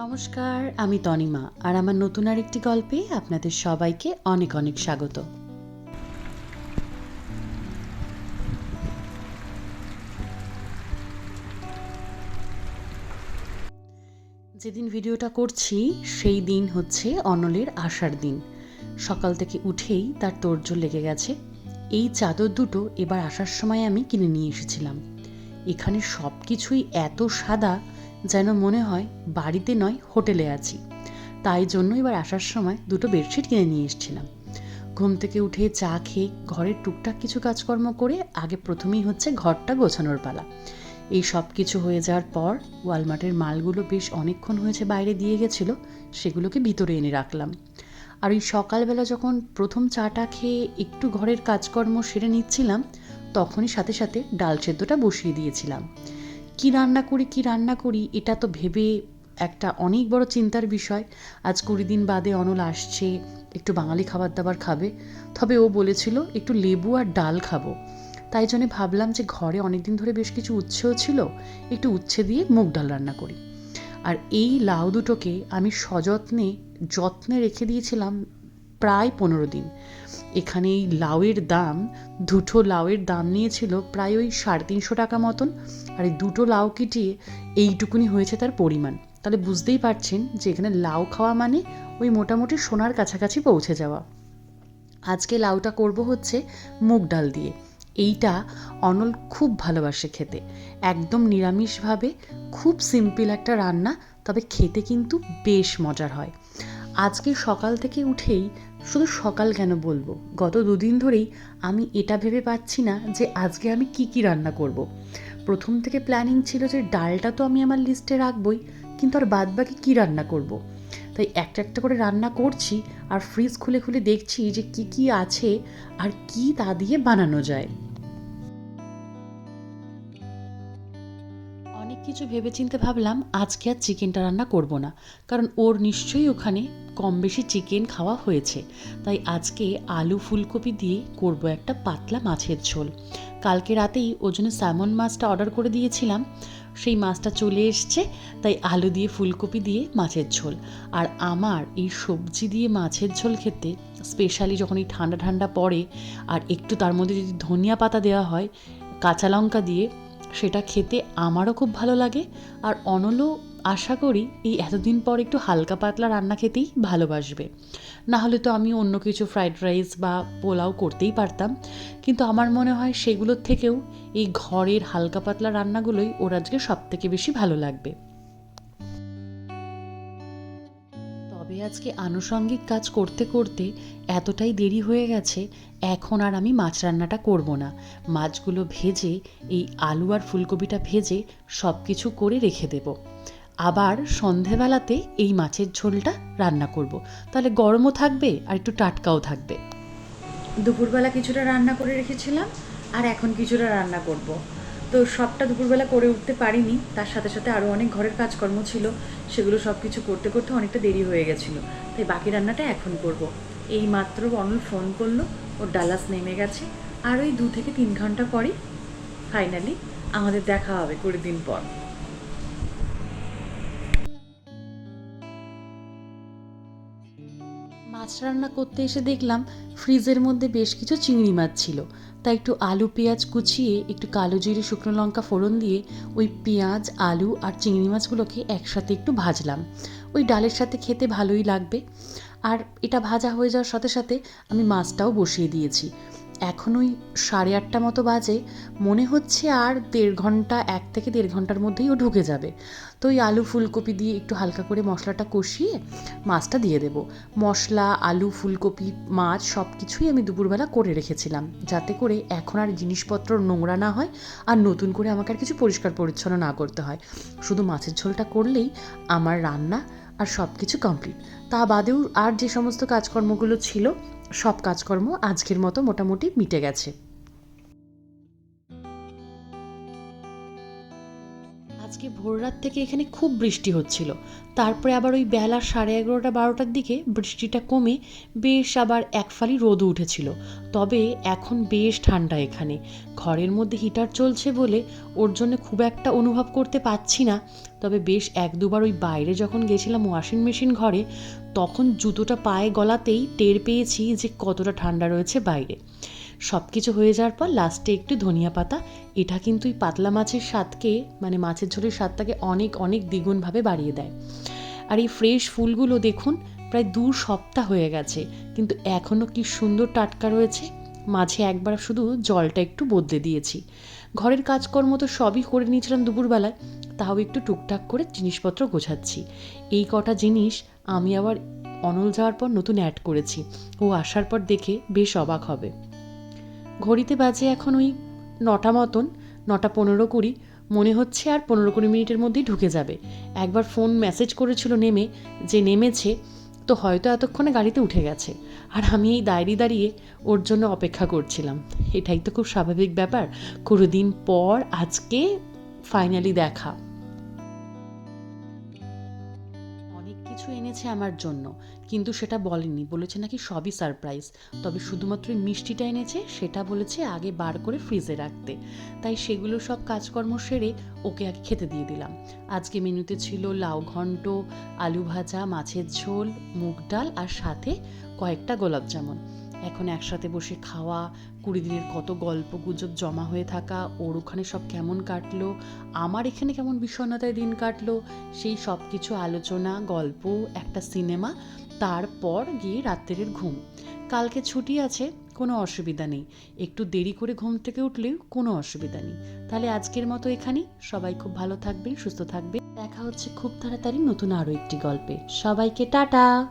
নমস্কার, আমি তনিমা আর আমার নতুন আরেকটি গল্পে আপনাদের সবাইকে অনেক অনেক স্বাগত। যেদিন ভিডিওটা করছি, সেই দিন হচ্ছে অনলের আসার দিন। সকাল থেকে উঠেই তার তোড়জোড় লেগে গেছে। এই চাদর দুটো এবার আসার সময় আমি কিনে নিয়ে এসেছিলাম। এখানে সব কিছুই এত সাদা যেন মনে হয় বাড়িতে নয়, হোটেলে আছি। তাই জন্য এবার আসার সময় দুটো বেডশিট কিনে নিয়ে এসেছিলাম। ঘুম থেকে উঠে চা খেয়ে ঘরের টুকটাক কিছু কাজকর্ম করে আগে প্রথমেই হচ্ছে ঘরটা গোছানোর পালা। এই সব কিছু হয়ে যাওয়ার পর ওয়ালমার্টের মালগুলো বেশ অনেকক্ষণ হয়েছে বাইরে দিয়ে গেছিল, সেগুলোকে ভিতরে এনে রাখলাম। আর ওই সকালবেলা যখন প্রথম চাটা খেয়ে একটু ঘরের কাজকর্ম সেরে নিচ্ছিলাম, তখনই সাথে সাথে ডাল সেদ্ধটা বসিয়ে দিয়েছিলাম। কি রান্না করি, কি রান্না করি, এটা তো ভেবে একটা অনেক বড় চিন্তার বিষয়। আজ কুড়ি দিন বাদে অনল আসছে, একটু বাঙালি খাবার দাবার খাবে। তবে ও বলেছিল, একটু লেবু আর ডাল খাব। তাই জন্য ভাবলাম যে ঘরে অনেক দিন ধরে বেশ কিছু উচ্ছেও ছিল, একটু উচ্ছে দিয়ে মুগ ডাল রান্না করি। আর এই লাউ দুটোকে আমি সযত্নে, যত্নে রেখে দিয়েছিলাম প্রায় পনেরো দিন। এখানে এই লাউয়ের দাম, দুটো লাউয়ের দাম নিয়েছিল প্রায় ওই সাড়ে তিনশো টাকা মতন। আর এই দুটো লাউ কেটিয়ে এইটুকুনি হয়েছে তার পরিমাণ। তাহলে বুঝতেই পারছেন যে এখানে লাউ খাওয়া মানে ওই মোটামুটি সোনার কাছাকাছি পৌঁছে যাওয়া। আজকে লাউটা করব হচ্ছে মুগ ডাল দিয়ে। এইটা অনল খুব ভালোবাসে খেতে। একদম নিরামিষভাবে, খুব সিম্পল একটা রান্না, তবে খেতে কিন্তু বেশ মজার হয়। আজকে সকাল থেকে উঠেই শুধু সকাল কেন বলব গত দুদিন ধরেই আমি এটা ভেবে পাচ্ছি না যে আজকে আমি কি কি রান্না করব। প্রথম থেকে প্ল্যানিং ছিল যে ডালটা তো আমি আমার লিস্টে রাখবই, কিন্তু আর বাদ বাকি কী রান্না করব। তাই একটা একটা করে রান্না করছি আর ফ্রিজ খুলে খুলে দেখছি যে কি কি আছে আর কি তা দিয়ে বানানো যায় কিছু ভেবেচিন্তে ভাবলাম, আজকে আর চিকেনটা রান্না করব না। কারণ ওর নিশ্চয়ই ওখানে কম বেশি চিকেন খাওয়া হয়েছে। তাই আজকে আলু ফুলকপি দিয়ে করব একটা পাতলা মাছের ঝোল। কালকে রাতেই ও জন্য স্যামন মাছটা অর্ডার করে দিয়েছিলাম। সেই মাছটা চলে এসছে, তাই আলু দিয়ে ফুলকপি দিয়ে মাছের ঝোল। আর আমার এই সবজি দিয়ে মাছের ঝোল খেতে, স্পেশালি যখন এই ঠান্ডা ঠান্ডা পড়ে, আর একটু তার মধ্যে যদি ধনিয়া পাতা দেওয়া হয়, কাঁচা লঙ্কা দিয়ে সেটা খেতে আমারও খুব ভালো লাগে। আর অনলও আশা করি এই এতদিন পর একটু হালকা পাতলা রান্না খেতেই ভালোবাসবে। না হলে তো আমি অন্য কিছু ফ্রাইড রাইস বা পোলাও করতেই পারতাম। কিন্তু আমার মনে হয় সেগুলোর থেকেও এই ঘরের হালকা পাতলা রান্নাগুলোই ওর আজকে সবথেকে বেশি ভালো লাগবে। আজকে আনুষঙ্গিক কাজ করতে করতে এতটাই দেরি হয়ে গেছে, এখন আর আমি মাছ রান্নাটা করব না। মাছগুলো ভেজে, এই আলু আর ফুলকপিটা ভেজে সব কিছু করে রেখে দেব। আবার সন্ধেবেলাতে এই মাছের ঝোলটা রান্না করব। তাহলে গরমও থাকবে আর একটু টাটকাও থাকবে। দুপুরবেলা কিছুটা রান্না করে রেখেছিলাম, আর এখন কিছুটা রান্না করব। তো সবটা দুপুরবেলা করে উঠতে পারিনি। তার সাথে সাথে আরও অনেক ঘরের কাজকর্ম ছিল। সেগুলো সব কিছু করতে করতে অনেকটা দেরি হয়ে গেছিল। তাই বাকি রান্নাটা এখন করব। এই মাত্র অনল ফোন করল, ওর ডালাস নেমে গেছে। আর ওই দু থেকে তিন ঘণ্টা পরই ফাইনালি আমাদের দেখা হবে কুড়ি দিন পর। মাছ রান্না করতে এসে দেখলাম ফ্রিজের মধ্যে বেশ কিছু চিংড়ি মাছ ছিল। তাই একটু আলু, পেঁয়াজ কুচিয়ে, একটু কালো জিরে, শুকনো লঙ্কা ফোড়ন দিয়ে ওই পেঁয়াজ, আলু আর চিংড়ি মাছগুলোকে একসাথে একটু ভাজলাম। ওই ডালের সাথে খেতে ভালোই লাগবে। আর এটা ভাজা হয়ে যাওয়ার সাথে সাথে আমি মাছটাও বসিয়ে দিয়েছি। এখন ওই সাড়ে আটটা মতো বাজে, মনে হচ্ছে আর দেড় ঘণ্টা, এক থেকে দেড় ঘণ্টার মধ্যেই ও ঢুকে যাবে। তো ওই আলু ফুলকপি দিয়ে একটু হালকা করে মশলাটা কষিয়ে মাছটা দিয়ে দেব। মশলা, আলু, ফুলকপি, মাছ সব কিছুই আমি দুপুরবেলা করে রেখেছিলাম, যাতে করে এখন আর জিনিসপত্র নোংরা না হয় আর নতুন করে আমাকে আর কিছু পরিষ্কার পরিচ্ছন্ন না করতে হয়। শুধু মাছের ঝোলটা করলেই আমার রান্না আর সব কিছু কমপ্লিট তা বাদেও আর যে সমস্ত কাজকর্মগুলো ছিল সব কাজকর্ম আজকের মতো মোটামুটি মিটে গেছে। আজকে ভোর রাত থেকে এখানে খুব বৃষ্টি হচ্ছিল। তারপরে আবার ওই বেলা সাড়ে এগারোটা বারোটার দিকে বৃষ্টিটা কমে বেশ আবার এক ফালি রোদও উঠেছিল। তবে এখন বেশ ঠান্ডা এখানে। ঘরের মধ্যে হিটার চলছে বলে ওর জন্য খুব একটা অনুভব করতে পারছি না। তবে বেশ এক দুবার ওই বাইরে যখন গেছিলাম ওয়াশিং মেশিন ঘরে, তখন জুতোটা পায়ে গলাতেই টের পেয়েছি যে কতটা ঠান্ডা রয়েছে বাইরে। সব কিছু হয়ে যাওয়ার পর লাস্টে একটু ধনিয়া পাতা। এটা কিন্তু এই পাতলা মাছের স্বাদকে মানে মাছের ঝোলের স্বাদটাকে অনেক অনেক দ্বিগুণভাবে বাড়িয়ে দেয়। আর এই ফ্রেশ ফুলগুলো দেখুন, প্রায় দু সপ্তাহ হয়ে গেছে, কিন্তু এখনও কি সুন্দর টাটকা রয়েছে। মাঝে একবার শুধু জলটা একটু বদলে দিয়েছি। ঘরের কাজকর্ম তো সবই করে নিয়েছিলাম দুপুরবেলায়, তাও একটু টুকটাক করে জিনিসপত্র গোছাচ্ছি। এই কটা জিনিস আমি আবার অনল যাওয়ার পর নতুন অ্যাড করেছি। ও আসার পর দেখে বেশ অবাক হবে। ঘড়িতে বাজে এখন ওই নটা মতন, নটা পনেরো কুড়ি, মনে হচ্ছে আর পনেরো কুড়ি মিনিটের মধ্যেই ঢুকে যাবে। একবার ফোন মেসেজ করেছিল নেমে, যে নেমেছে, তো হয়তো এতক্ষণে গাড়িতে উঠে গেছে। আর আমি এই দাঁড়িয়ে দাঁড়িয়ে ওর জন্য অপেক্ষা করছিলাম। এটাই তো খুব স্বাভাবিক ব্যাপার। দিন পর আজকে ফাইনালি দেখা। কিছু এনেছে আমার জন্য, কিন্তু সেটা বলেনি। বলেছে নাকি সবই সারপ্রাইজ তবে শুধুমাত্র মিষ্টিটা এনেছে, সেটা বলেছে আগে বার করে ফ্রিজে রাখতে। তাই সেগুলো সব কাজকর্ম সেরে ওকে আগে খেতে দিয়ে দিলাম। আজকে মেনুতে ছিল লাউ ঘন্ট, আলু ভাজা, মাছের ঝোল, মুগ ডাল আর সাথে কয়েকটা গোলাপ জামুন। এখন একসাথে বসে খাওয়া, কুড়ি দিনের কত গল্প গুজব জমা হয়ে থাকা, ওর ওখানে সব কেমন কাটলো, আমার এখানে কেমন বিষণ্ণতায় দিন কাটলো, সেই সব কিছু আলোচনা, গল্প, একটা সিনেমা, তারপর গিয়ে রাত্রের ঘুম। কালকে ছুটি আছে, কোনো অসুবিধা নেই। একটু দেরি করে ঘুম থেকে উঠলেও কোনো অসুবিধা নেই। তাহলে আজকের মতো এখানেই। সবাই খুব ভালো থাকবেন, সুস্থ থাকবে দেখা হচ্ছে খুব তাড়াতাড়ি নতুন আরও একটি গল্পে। সবাইকে টাটা!